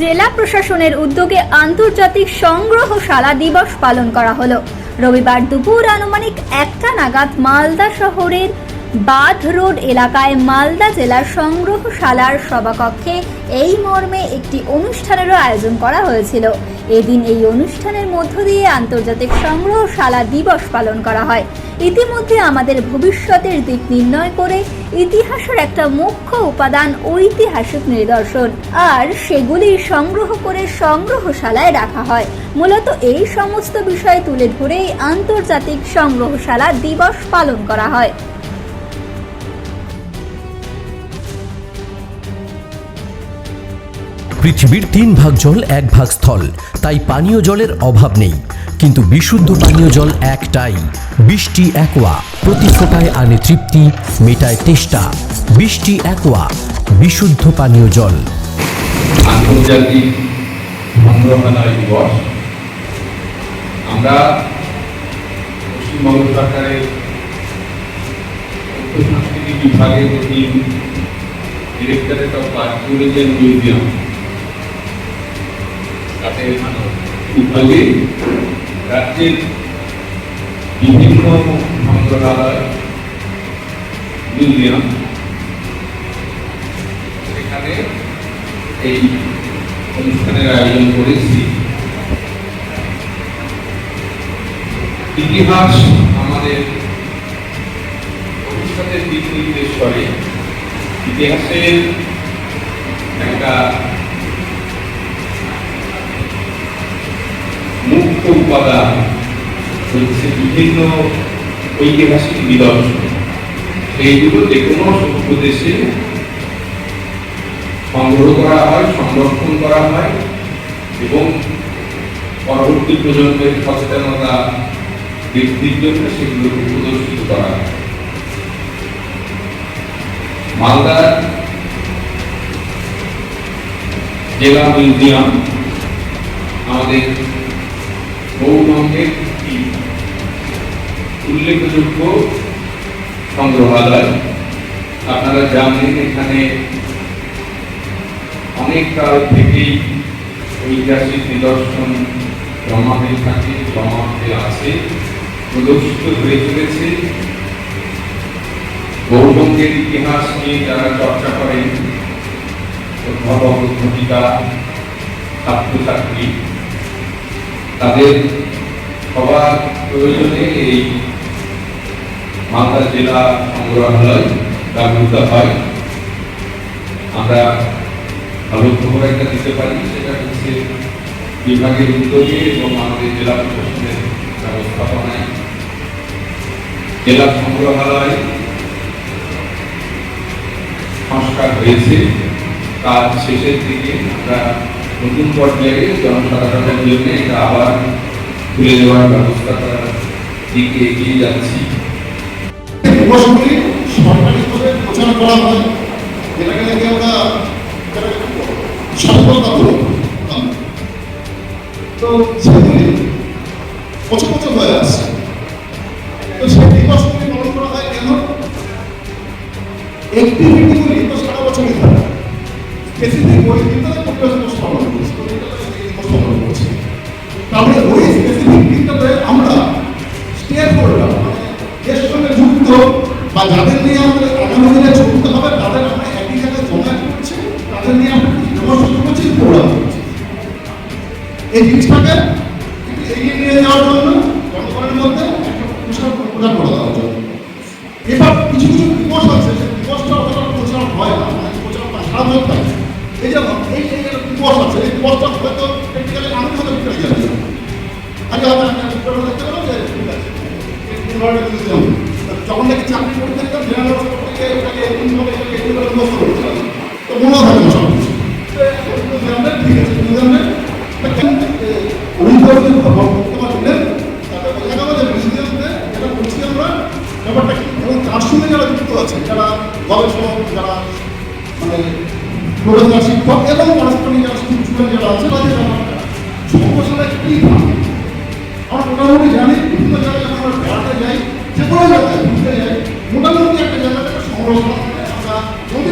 জেলা প্রশাসনের উদ্যোগে আন্তর্জাতিক সংগ্রহশালা দিবস পালন করা হলো। রবিবার দুপুর আনুমানিক একটা নাগাদ মালদা শহরের বাঁধ রোড এলাকায় মালদা জেলার সংগ্রহশালার সভাকক্ষে এই মর্মে একটি অনুষ্ঠানেরও আয়োজন করা হয়েছিল। এদিন এই অনুষ্ঠানের মধ্য দিয়ে আন্তর্জাতিক সংগ্রহশালা দিবস পালন করা হয়। ইতিমধ্যে আমাদের ভবিষ্যতের দিক নির্ণয় করে ইতিহাসের একটা মুখ্য উপাদান ঐতিহাসিক নিদর্শন, আর সেগুলি সংগ্রহ করে সংগ্রহশালায় রাখা হয়। মূলত এই সমস্ত বিষয় তুলে ধরেই আন্তর্জাতিক সংগ্রহশালা দিবস পালন করা হয়। পৃথিবীর তিন ভাগ জল, এক ভাগ স্থল। তাই পানীয় জলের অভাব নেই। কিন্তু বিশুদ্ধ পানীয় জল একটাই। বৃষ্টি একোয়া। প্রতি ফোটায় আনে তৃপ্তি, মেটায় তেষ্টা। বৃষ্টি একোয়া। বিশুদ্ধ পানীয় জল। আমরা পশ্চিমবঙ্গ সরকারের সংস্কৃতি বিভাগের অধীন ডিরেক্টরেট অফ আর্কিওলজি মিউজিয়াম তাদের উদ্যোগে রাজ্যের বিভিন্ন সংগ্রহালয় মিউজিয়াম সেখানে এই অনুষ্ঠানের আয়োজন করেছি। ইতিহাস আমাদের ভবিষ্যতের দিক নির্দেশ করে। ইতিহাসের মুখ্য উপাদান হচ্ছে বিভিন্ন ঐতিহাসিক নিদর্শন সেইগুলো যে কোনো সভ্য দেশে সংগ্রহ করা হয়, সংরক্ষণ করা হয় এবং পরবর্তী প্রজন্মের সচেতনতা বৃদ্ধির জন্য সেগুলোকে প্রদর্শিত করা হয়। মালদার জেলা মিউজিয়াম আমাদের একটি উল্লেখযোগ্য সংগ্রহালয় আপনারা জানেন এখানে অনেক কাল থেকেই ঐতিহাসিক নিদর্শন জমা হয়ে থাকে জমা হয়ে আছে প্রদর্শিত হয়ে চলেছে। গৌরবঙ্গের ইতিহাস নিয়ে যারা চর্চা করেন, অধ্যাপক, অধ্যাপিকা, ছাত্রছাত্রী তাদের সবার প্রয়োজনে এই মালদা জেলা সংগ্রহালয় ব্যবহৃত হয়। আমরা ভালো খবর একটা দিতে পারি, সেটা হচ্ছে বিভাগের উদ্যোগে এবং আমাদের জেলা প্রশাসনের ব্যবস্থাপনায়। জেলা সংগ্রহালয় সংস্কার হয়েছে, কাজ শেষের দিকে আমরা নতুন পর্যায়ে জনসাধারণের জন্য এটা আবার খুলে দেওয়ার ব্যবস্থা করার দিকে এগিয়ে যাচ্ছি। প্রচার করা হয়। আমরা সফলতা তো বছর বছর হয়ে তো করা হয় কেন? তো সারা বছরই থাকে স্পেসিফিক ওই পরিবেশ দিবস পালন করছি তাহলে ওই স্পেসিফিক দিনটাতে আমরা হোল্ডার মানে এর সঙ্গে যুক্ত বা যাদের নিয়ে আমাদের আগামী দিনে হবে, তাদের আমরা একই জায়গায় জমা তাদের নিয়ে আমরা কিছু করছি প্রোগ্রাম করছি। এই জিনিসটাকে তো মনে থাকে না সব কিছু তো এখন মিউজিয়ামটা ঠিক আছে মিউজিয়ামটা অভিভাবকের খবর করতে পারলেন তাহলে বোঝা গেল যে মিউজিয়ামে এটা করছি আমরা ব্যাপারটা কি তার সঙ্গে যারা যুক্ত আছে যারা গবেষক যারা মানে প্রফেসর শিক্ষক এবং পারস্পরিক আছে তাদের ব্যাপারটা সমস্যাটা কি আমরা জানি বিভিন্ন জায়গায় আমরা বেড়াতে কোনো জায়গায় ঘুরতে যাই একটা জায়গা থেকে সংগ্রহ করা হয়। আমরা যদি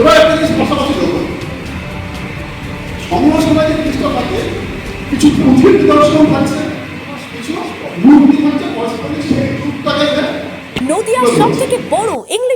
এবার একটা জিনিস পাশাপাশি দেখুন সংগ্রহশালায় যে জিনিসটা থাকে কিছু পুঁথির নিদর্শন থাকছে কিছু মূর্তি থাকছে পরস্পরের সেই রূপটাকে নদিয়ার সব থেকে বড় English